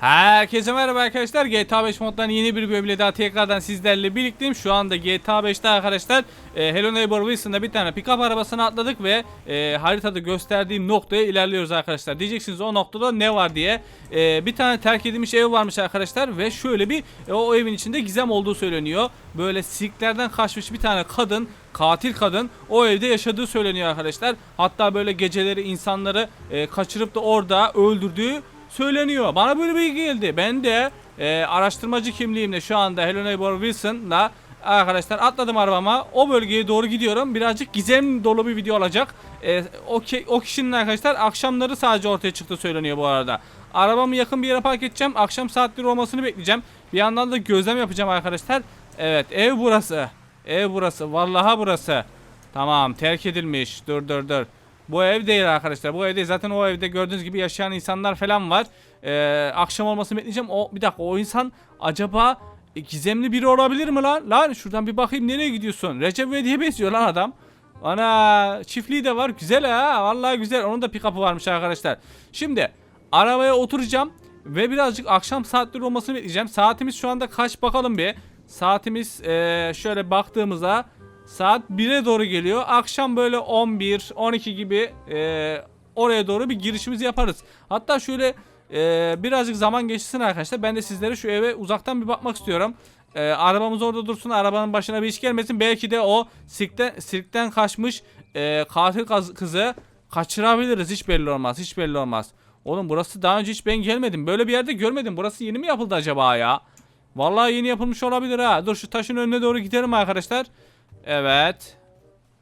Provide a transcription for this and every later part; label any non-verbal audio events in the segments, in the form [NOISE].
Herkese merhaba arkadaşlar. GTA 5 moddan yeni bir bölümle daha tekrardan sizlerle birlikteyim. Şu anda GTA 5'te arkadaşlar e, Hello Neighbor Wilson'da bir tane pick-up arabasına atladık ve e, haritada gösterdiğim noktaya ilerliyoruz arkadaşlar. Diyeceksiniz o noktada ne var diye. E, bir tane terk edilmiş ev varmış arkadaşlar ve şöyle bir e, o evin içinde gizem olduğu söyleniyor. Böyle sirklerden kaçmış bir tane kadın katil kadın o evde yaşadığı söyleniyor arkadaşlar. Hatta böyle geceleri insanları e, kaçırıp da orada öldürdüğü söyleniyor. Bana böyle bilgi geldi. Ben de e, araştırmacı kimliğimle şu anda Hello Neighbor Wilson'la arkadaşlar atladım arabama. O bölgeye doğru gidiyorum. Birazcık gizem dolu bir video olacak. E, o, o kişinin arkadaşlar akşamları sadece ortaya çıktı söyleniyor bu arada. Arabamı yakın bir yere park edeceğim. Akşam saatleri olmasını bekleyeceğim. Bir yandan da gözlem yapacağım arkadaşlar. Evet ev burası. Ev burası. Vallahi burası. Tamam terk edilmiş. Dur dur dur. Bu ev değil arkadaşlar. Bu ev değil. Zaten o evde gördüğünüz gibi yaşayan insanlar falan var. Ee, akşam olmasını bekleyeceğim. O bir dakika o insan acaba e, gizemli biri olabilir mi lan? Lan şuradan bir bakayım nereye gidiyorsun? Recep İvedik'e benziyor lan adam. Ana çiftliği de var. Güzel ha. Vallahi güzel. Onun da pick-up'ı varmış arkadaşlar. Şimdi arabaya oturacağım ve birazcık akşam saatleri olmasını bekleyeceğim. Saatimiz şu anda kaç bakalım bir. Saatimiz eee, şöyle baktığımızda saat 1'e doğru geliyor. Akşam böyle 11, 12 gibi eee, oraya doğru bir girişimizi yaparız. Hatta şöyle eee, birazcık zaman geçsin arkadaşlar. Ben de sizlere şu eve uzaktan bir bakmak istiyorum. Eee, arabamız orada dursun. Arabanın başına bir iş gelmesin. Belki de o sirkten, sirkten kaçmış eee, katil kızı kaçırabiliriz. Hiç belli olmaz. Hiç belli olmaz. Oğlum burası daha önce hiç ben gelmedim. Böyle bir yerde görmedim. Burası yeni mi yapıldı acaba ya? Vallahi yeni yapılmış olabilir ha. Dur şu taşın önüne doğru gidelim arkadaşlar. Evet.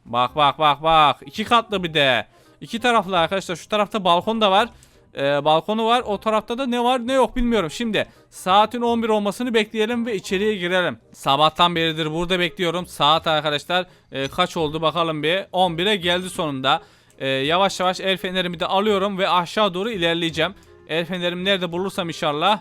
Bak bak bak bak. İki katlı bir de. İki taraflı arkadaşlar. Şu tarafta balkon da var. Ee, balkonu var. O tarafta da ne var ne yok bilmiyorum. Şimdi saatin 11 olmasını bekleyelim ve içeriye girelim. Sabahtan beridir burada bekliyorum. Saat arkadaşlar e, kaç oldu bakalım bir. 11'e geldi sonunda. Ee, yavaş yavaş el fenerimi de alıyorum ve aşağı doğru ilerleyeceğim. El fenerimi nerede bulursam inşallah.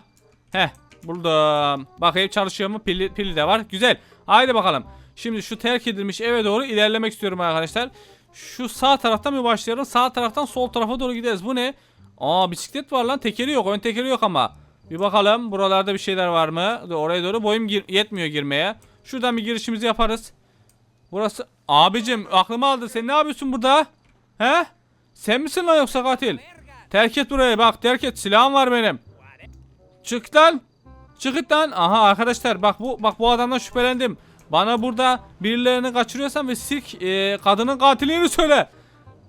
Heh buldum. Bakayım çalışıyor mu? Pili, pili de var. Güzel. Haydi bakalım. Şimdi şu terk edilmiş eve doğru ilerlemek istiyorum arkadaşlar. Şu sağ taraftan bir başlayalım. Sağ taraftan sol tarafa doğru gideriz. Bu ne? Aa bisiklet var lan. Tekeri yok. Ön tekeri yok ama. Bir bakalım. Buralarda bir şeyler var mı? Oraya doğru boyum gir- yetmiyor girmeye. Şuradan bir girişimizi yaparız. Burası... Abicim aklımı aldı. Sen ne yapıyorsun burada? He? Sen misin lan yoksa katil? Terk et burayı bak terk et. Silahım var benim. Çık lan. Çık lan. Aha arkadaşlar bak bu bak bu adamdan şüphelendim. Bana burada birilerini kaçırıyorsan ve sirk e, kadının katilini söyle.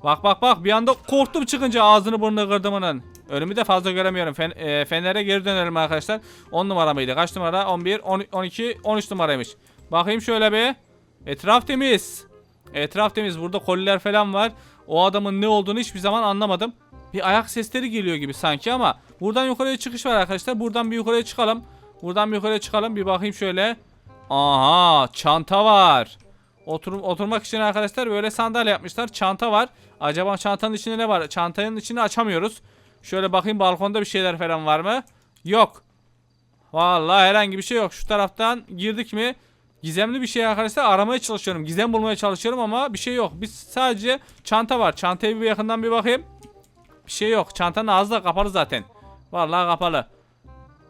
Bak bak bak bir anda korktum çıkınca ağzını burnunu kırdım onun. Önümü de fazla göremiyorum. Fen, e, fenere geri dönelim arkadaşlar. 10 numara mıydı? Kaç numara? 11, 10, 12, 13 numaraymış. Bakayım şöyle bir. Etraf temiz. Etraf temiz. Burada koliler falan var. O adamın ne olduğunu hiçbir zaman anlamadım. Bir ayak sesleri geliyor gibi sanki ama buradan yukarıya çıkış var arkadaşlar. Buradan bir yukarıya çıkalım. Buradan bir yukarıya çıkalım. Bir bakayım şöyle. Aha, çanta var. Otur oturmak için arkadaşlar böyle sandalye yapmışlar. Çanta var. Acaba çantanın içinde ne var? Çantanın içini açamıyoruz. Şöyle bakayım balkonda bir şeyler falan var mı? Yok. Vallahi herhangi bir şey yok. Şu taraftan girdik mi? Gizemli bir şey arkadaşlar aramaya çalışıyorum. Gizem bulmaya çalışıyorum ama bir şey yok. Biz sadece çanta var. Çantaya bir yakından bir bakayım. Bir şey yok. Çantanın ağzı da kapalı zaten. Vallahi kapalı.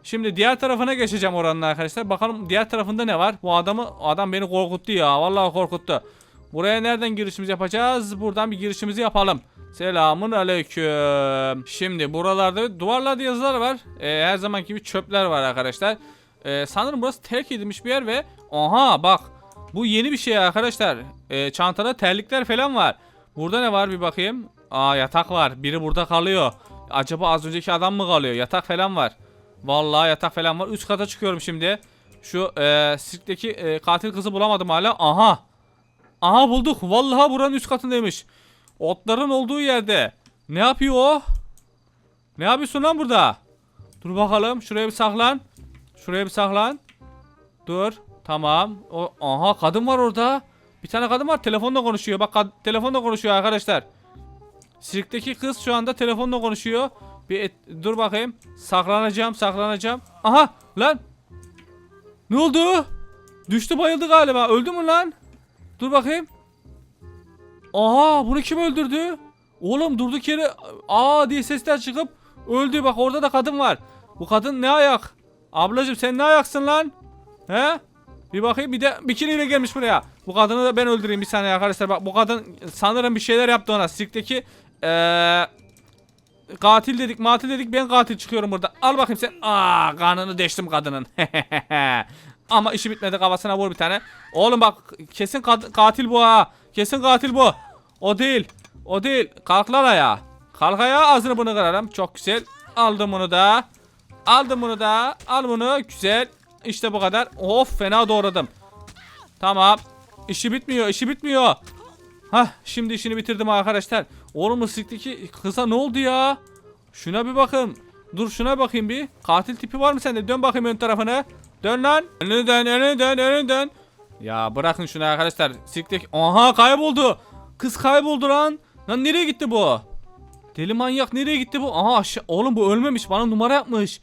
Şimdi diğer tarafına geçeceğim oranın arkadaşlar. Bakalım diğer tarafında ne var? Bu adamı adam beni korkuttu ya. Vallahi korkuttu. Buraya nereden girişimizi yapacağız? Buradan bir girişimizi yapalım. Selamun aleyküm. Şimdi buralarda duvarlarda yazılar var. Ee, her zamanki gibi çöpler var arkadaşlar. Ee, sanırım burası terk edilmiş bir yer ve aha bak bu yeni bir şey arkadaşlar. Ee, çantada terlikler falan var. Burada ne var bir bakayım. Aa yatak var. Biri burada kalıyor. Acaba az önceki adam mı kalıyor? Yatak falan var. Vallahi yatak falan var. Üst kata çıkıyorum şimdi. Şu e, sirkteki e, katil kızı bulamadım hala. Aha. Aha bulduk. Vallahi buranın üst katındaymış. Otların olduğu yerde. Ne yapıyor o? Ne yapıyorsun lan burada? Dur bakalım. Şuraya bir saklan. Şuraya bir saklan. Dur. Tamam. O, aha kadın var orada. Bir tane kadın var. Telefonla konuşuyor. Bak telefonla konuşuyor arkadaşlar. Sirkteki kız şu anda telefonla konuşuyor. Bir et- dur bakayım. Saklanacağım, saklanacağım. Aha lan. Ne oldu? Düştü bayıldı galiba. Öldü mü lan? Dur bakayım. Aha bunu kim öldürdü? Oğlum durduk yere aa diye sesler çıkıp öldü. Bak orada da kadın var. Bu kadın ne ayak? Ablacım sen ne ayaksın lan? He? Bir bakayım bir de bikiniyle gelmiş buraya. Bu kadını da ben öldüreyim bir saniye arkadaşlar. Bak bu kadın sanırım bir şeyler yaptı ona. Sirkteki eee katil dedik matil dedik ben katil çıkıyorum burada. Al bakayım sen. Aa karnını deştim kadının. [LAUGHS] Ama işi bitmedi kafasına vur bir tane. Oğlum bak kesin katil bu ha. Kesin katil bu. O değil. O değil. Kalk lan ayağa. Kalk ayağa ağzını bunu kırarım. Çok güzel. Aldım bunu da. Aldım bunu da. Al bunu. Güzel. İşte bu kadar. Of fena doğradım. Tamam. İşi bitmiyor. işi bitmiyor. Hah şimdi işini bitirdim arkadaşlar. Oğlum ıslıktaki kıza ne oldu ya? Şuna bir bakın. Dur şuna bakayım bir. Katil tipi var mı sende? Dön bakayım ön tarafına. Dön lan. Önüne dön, önüne dön, önüne dön. Ya bırakın şunu arkadaşlar. Sirkteki... Aha kayboldu. Kız kayboldu lan. Lan nereye gitti bu? Deli manyak nereye gitti bu? Aha aşağı... Oğlum bu ölmemiş. Bana numara yapmış.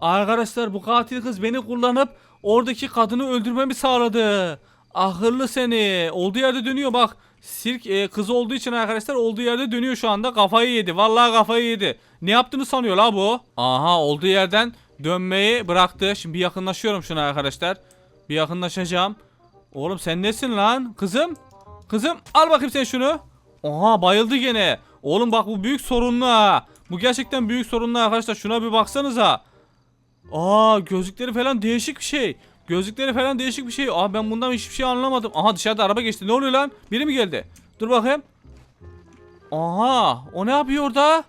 Arkadaşlar bu katil kız beni kullanıp oradaki kadını öldürmemi sağladı. Ahırlı seni. Olduğu yerde dönüyor bak. Sirk e, kız olduğu için arkadaşlar olduğu yerde dönüyor şu anda. Kafayı yedi. Vallahi kafayı yedi. Ne yaptığını sanıyor la bu? Aha olduğu yerden dönmeyi bıraktı. Şimdi bir yakınlaşıyorum şuna arkadaşlar. Bir yakınlaşacağım. Oğlum sen nesin lan? Kızım? Kızım al bakayım sen şunu. Oha bayıldı gene. Oğlum bak bu büyük sorunlu ha. Bu gerçekten büyük sorunlu arkadaşlar. Şuna bir baksanıza. Aa gözlükleri falan değişik bir şey. Gözlükleri falan değişik bir şey. Aa ben bundan hiçbir şey anlamadım. Aha dışarıda araba geçti. Ne oluyor lan? Biri mi geldi? Dur bakayım. Aha o ne yapıyor orada?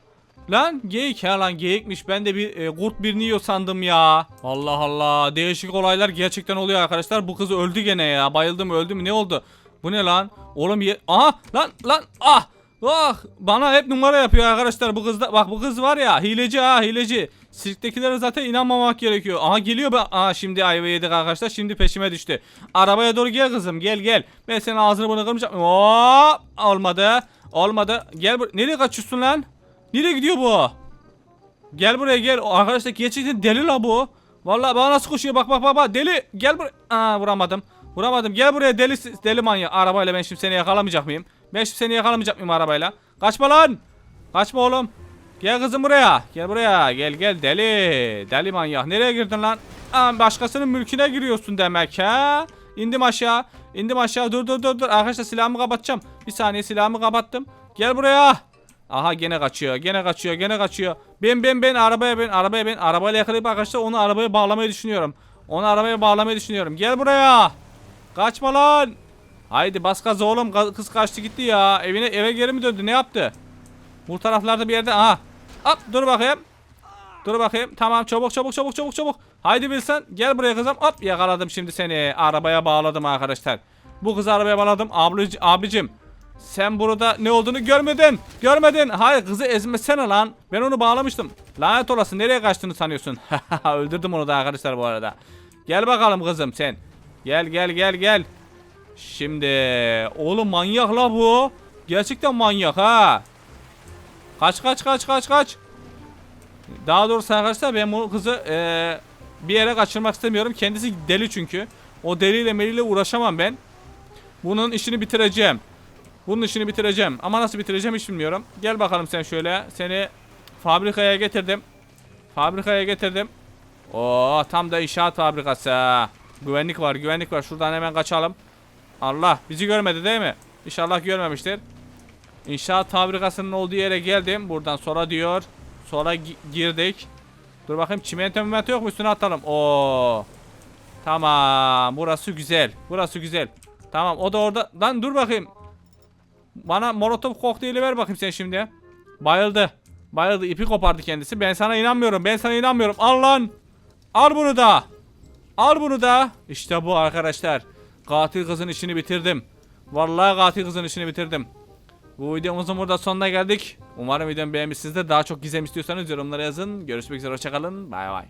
Lan geyik ha lan geyikmiş. Ben de bir e, kurt birini yiyor sandım ya. Allah Allah. Değişik olaylar gerçekten oluyor arkadaşlar. Bu kız öldü gene ya. Bayıldı mı öldü mü ne oldu? Bu ne lan? Oğlum ye... Aha lan lan ah. Ah bana hep numara yapıyor arkadaşlar bu kız da bak bu kız var ya hileci ha hileci. Sirktekilere zaten inanmamak gerekiyor. Aha geliyor be. Aha şimdi ayva yedik arkadaşlar. Şimdi peşime düştü. Arabaya doğru gel kızım gel gel. Ben senin ağzını bunu kırmayacağım. Hop olmadı. Olmadı. Gel bur Nereye kaçıyorsun lan? Nereye gidiyor bu? Gel buraya gel. Arkadaşlar gerçekten deli la bu. Vallahi bana nasıl koşuyor bak bak bak bak. Deli. Gel buraya. Aa vuramadım. Vuramadım. Gel buraya deli deli manyak. Arabayla ben şimdi seni yakalamayacak mıyım? Ben şimdi seni yakalamayacak mıyım arabayla? Kaçma lan. Kaçma oğlum. Gel kızım buraya. Gel buraya. Gel gel deli. Deli manyak. Nereye girdin lan? Aa, başkasının mülküne giriyorsun demek ha. İndim aşağı. İndim aşağı. Dur dur dur dur. Arkadaşlar silahımı kapatacağım. Bir saniye silahımı kapattım. Gel buraya. Aha gene kaçıyor. Gene kaçıyor. Gene kaçıyor. Ben ben ben arabaya ben arabaya ben arabayla yakalayıp arkadaşlar onu arabaya bağlamayı düşünüyorum. Onu arabaya bağlamayı düşünüyorum. Gel buraya. Kaçma lan. Haydi bas gaz oğlum. Kız kaçtı gitti ya. Evine eve geri mi döndü? Ne yaptı? Bu taraflarda bir yerde. Aha. Hop dur bakayım. Dur bakayım. Tamam çabuk çabuk çabuk çabuk çabuk. Haydi Bilsen gel buraya kızım. Hop yakaladım şimdi seni. Arabaya bağladım arkadaşlar. Bu kızı arabaya bağladım. Ablic abicim. Sen burada ne olduğunu görmedin. Görmedin. Hayır kızı ezmesene lan. Ben onu bağlamıştım. Lanet olası nereye kaçtığını sanıyorsun? [LAUGHS] Öldürdüm onu da arkadaşlar bu arada. Gel bakalım kızım sen. Gel gel gel gel. Şimdi oğlum manyak la bu. Gerçekten manyak ha. Kaç kaç kaç kaç kaç. Daha doğrusu arkadaşlar ben bu kızı eee, bir yere kaçırmak istemiyorum. Kendisi deli çünkü. O deliyle meliyle uğraşamam ben. Bunun işini bitireceğim. Bunun işini bitireceğim. Ama nasıl bitireceğim hiç bilmiyorum. Gel bakalım sen şöyle. Seni fabrikaya getirdim. Fabrikaya getirdim. Oo tam da inşaat fabrikası. Güvenlik var güvenlik var. Şuradan hemen kaçalım. Allah bizi görmedi değil mi? İnşallah görmemiştir. İnşaat fabrikasının olduğu yere geldim. Buradan sonra diyor. Sonra gi- girdik. Dur bakayım çimento mimento yok mu üstüne atalım. Oo. Tamam burası güzel. Burası güzel. Tamam o da orada. Lan dur bakayım. Bana molotof kokteyli ver bakayım sen şimdi. Bayıldı. Bayıldı ipi kopardı kendisi. Ben sana inanmıyorum. Ben sana inanmıyorum. Al lan. Al bunu da. Al bunu da. İşte bu arkadaşlar. Katil kızın işini bitirdim. Vallahi katil kızın işini bitirdim. Bu videomuzun burada sonuna geldik. Umarım videomu beğenmişsinizdir. Daha çok gizem istiyorsanız yorumlara yazın. Görüşmek üzere hoşçakalın. Bay bay.